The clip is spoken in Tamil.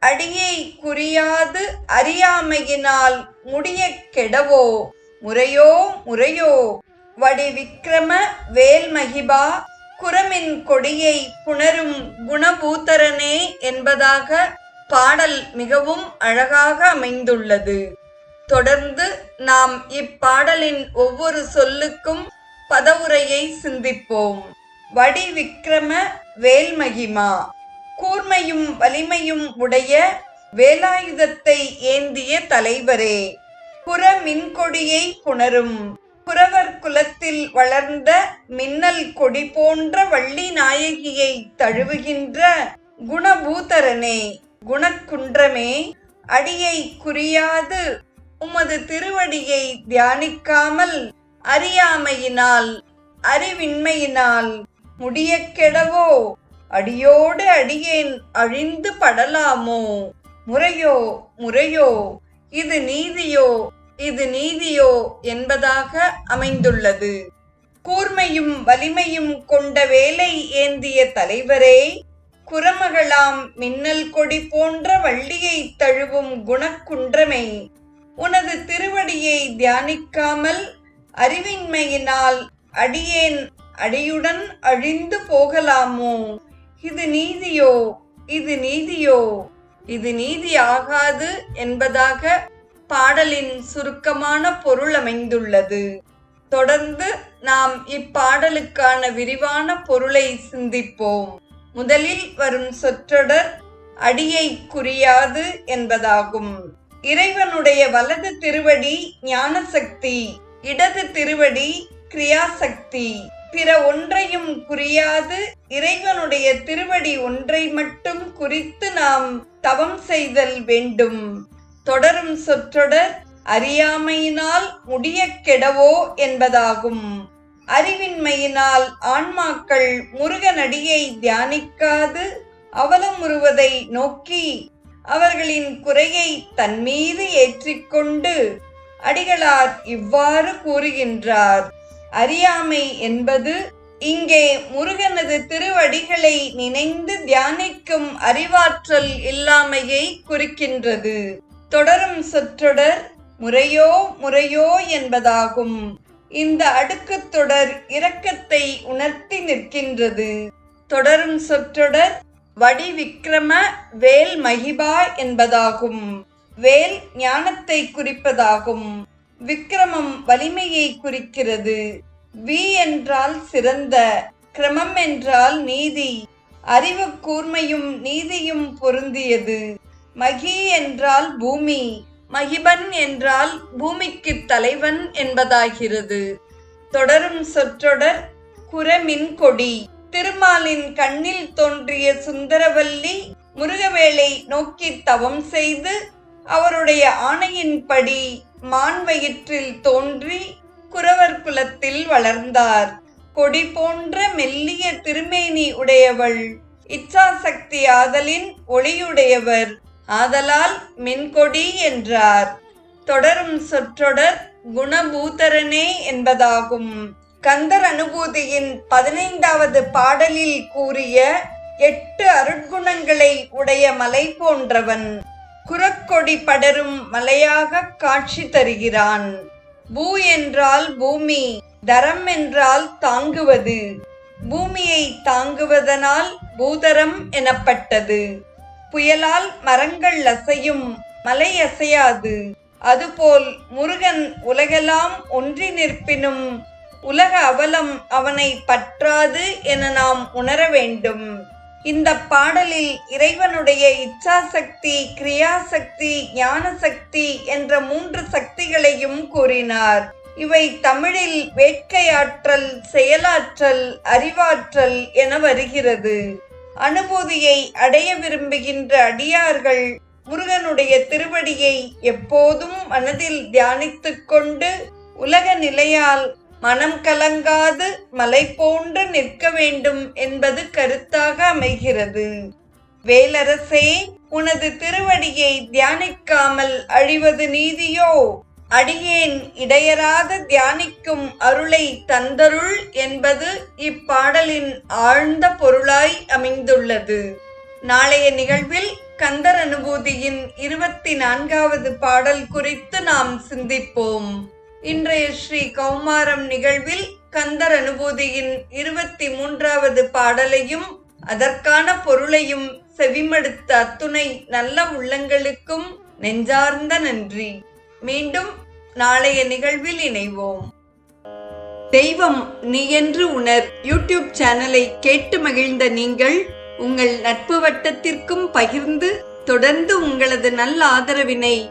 அடியை குறியாது அறியாமையினால் முடிய கெடவோ? முறையோ முறையோ? வடி விக்ரம வேல்மகிபா குரமின் கொடியை புணரும் குணபூத்தரனே என்பதாக பாடல் மிகவும் அழகாக அமைந்துள்ளது. தொடர்ந்து நாம் இப்பாடலின் ஒவ்வொரு சொல்லுக்கும் பதவுரையை சிந்திப்போம். வடி விக்ரம வேல்மகிமா வல்லமையும் வலிமையும் உடைய வேலாயுதத்தை ஏந்திய தலைவரே புற மின்கொடியை புணரும். புறவர் குலத்தில் வளர்ந்த மின்னல் கொடி போன்ற வள்ளி நாயகியை தழுவுகின்ற குணபூதரனே குணக்குன்றமே அடியை குறியாது. உமது திருவடியை தியானிக்காமல் அறியாமையினால் அறிவின்மையினால் முடியக்கெடவோ அடியோடு அடியேன் அழிந்து படலாமோ? முறையோ முறையோ இது நீதியோ இது நீதியோ என்பதாக அமைந்துள்ளது. கூர்மையும் வலிமையும் கொண்ட வேலை ஏந்திய தலைவரே குரமகளாம் மின்னல் கொடி போன்ற வள்ளியை தழுவும் குணக்குன்றமே. உனது திருவடியை தியானிக்காமல் அறிவின்மையினால் அடியேன் அடியுடன் அழிந்து போகலாமோ? இது நீதியோ? இது நீதியோ? இது நீதி ஆகாது என்பதாக பாடலின் சுருக்கமான பொருள் அமைந்துள்ளது. தொடர்ந்து நாம் இப்பாடலுக்கான விரிவான பொருளை சிந்திப்போம். முதலில் வரும் சொற்றொடர் அடியை குறியாது என்பதாகும். இறைவனுடைய வலது திருவடி ஞானசக்தி இடது திருவடி கிரியாசக்தி. பிற ஒன்றையும் குறியாது. இறைவனுடைய திருவடி ஒன்றை மட்டும் குறித்து நாம் தவம் செய்தல் வேண்டும். தொடரும் சொற்றொடர் அறியாமையினால் முடிய கெடவோ என்பதாகும். அறிவின்மையினால் ஆன்மாக்கள் முருகனடியை தியானிக்காது. அவலமுறுவதை நோக்கி அவர்களின் குறையை தன்மீது ஏற்றிக்கொண்டு அடிகளார் இவ்வாறு கூறுகின்றார். அறியாமை என்பது இங்கே முருகனது திருவடிகளை நினைந்து தியானிக்கும் அறிவாற்றல் இல்லாமையை குறிக்கின்றது. தொடரும் சொற்றொடர் முறையோ முறையோ என்பதாகும். இந்த அடுக்குத் தொடர் இரக்கத்தை உணர்த்தி நிற்கின்றது. தொடரும் சொற்றொடர் வடி விக்ரம வேல் மகிபா என்பதாகும். வேல் ஞானத்தை குறிப்பதாகும். விக்ரமம் வலிமையை குறிக்கிறது. வி என்றால் சிறந்த கிரமம் என்றால் நீதி. அறிவு கூர்மையும் நீதியும் பொருந்தியது. மகி என்றால் பூமி. மகிபன் என்றால் பூமிக்கு தலைவன் என்பதாகிறது. தொடரும் சொற்றொடர் குரமின் கொடி. திருமாலின் கண்ணில் தோன்றிய சுந்தரவல்லி முருகவேளை நோக்கி தவம் செய்து அவருடைய ஆணையின்படி மான் வயிற்றில் தோன்றி குறவர் குலத்தில் வளர்ந்தார். கொடி போன்ற மெல்லிய திருமேனி உடையவள். இச்சாசக்தி ஆதலின் ஒளியுடையவர். ஆதலால் மின்கொடி என்றார். தொடரும் சொற்றொடர் குணபூதரனே என்பதாகும். கந்தர் அனுபூதியின் பதினைந்தாவது பாடலில் கூறிய எட்டு அருட்குணங்களை உடைய மலை போன்றவன். குரக்கொடி படரும் மலையாக காட்சி தருகிறான். பூ என்றால் பூமி தரம் என்றால் தாங்குவது. பூமியை தாங்குவதனால் பூதரம் எனப்பட்டது. புயலால் மரங்கள் அசையும் மலை அசையாது. அதுபோல் முருகன் உலகெல்லாம் ஒன்றி நிற்பினும் உலக அவலம் அவனை பற்றாது என நாம் உணர வேண்டும். இந்த பாடலில் இறைவனுடைய இச்சாசக்தி கிரியாசக்தி ஞானசக்தி என்ற மூன்று சக்திகளையும் கூறினார். இவை தமிழில் வேட்கையாற்றல் செயலாற்றல் அறிவாற்றல் என வருகிறது. அனுபூதியை அடைய விரும்புகின்ற அடியார்கள் முருகனுடைய திருவடியை எப்போதும் மனதில் தியானித்துக் கொண்டு உலக நிலையால் மனம் கலங்காது மலை போன்று நிற்க வேண்டும் என்பது கருத்தாக அமைகிறது. வேலரசே உனது திருவடியை தியானிக்காமல் அழிவது நீதியோ? அடியேன் இடையராத தியானிக்கும் அருளை தந்தருள் என்பது இப்பாடலின் ஆழ்ந்த பொருளாய் அமைந்துள்ளது. நாளைய நிகழ்வில் கந்தர் அனுபூதியின் இருபத்தி நான்காவது பாடல் குறித்து நாம் சிந்திப்போம். இன்றைய ஸ்ரீ கௌமாரம் நிகழ்வில் கந்தர் அனுபூதியின் இருபத்தி மூன்றாவது பாடலையும் அதற்கான பொருளையும் செவிமடுத்த அத்துணை நல்ல உள்ளங்களுக்கும் நெஞ்சார்ந்த நன்றி. மீண்டும் நாளைய நிகழ்வில் இணைவோம். தெய்வம் நீ என்று உணர் யூடியூப் சேனலை கேட்டு மகிழ்ந்த நீங்கள் உங்கள் நட்பு வட்டத்திற்கும் பகிர்ந்து தொடர்ந்து உங்களது நல்ல ஆதரவினை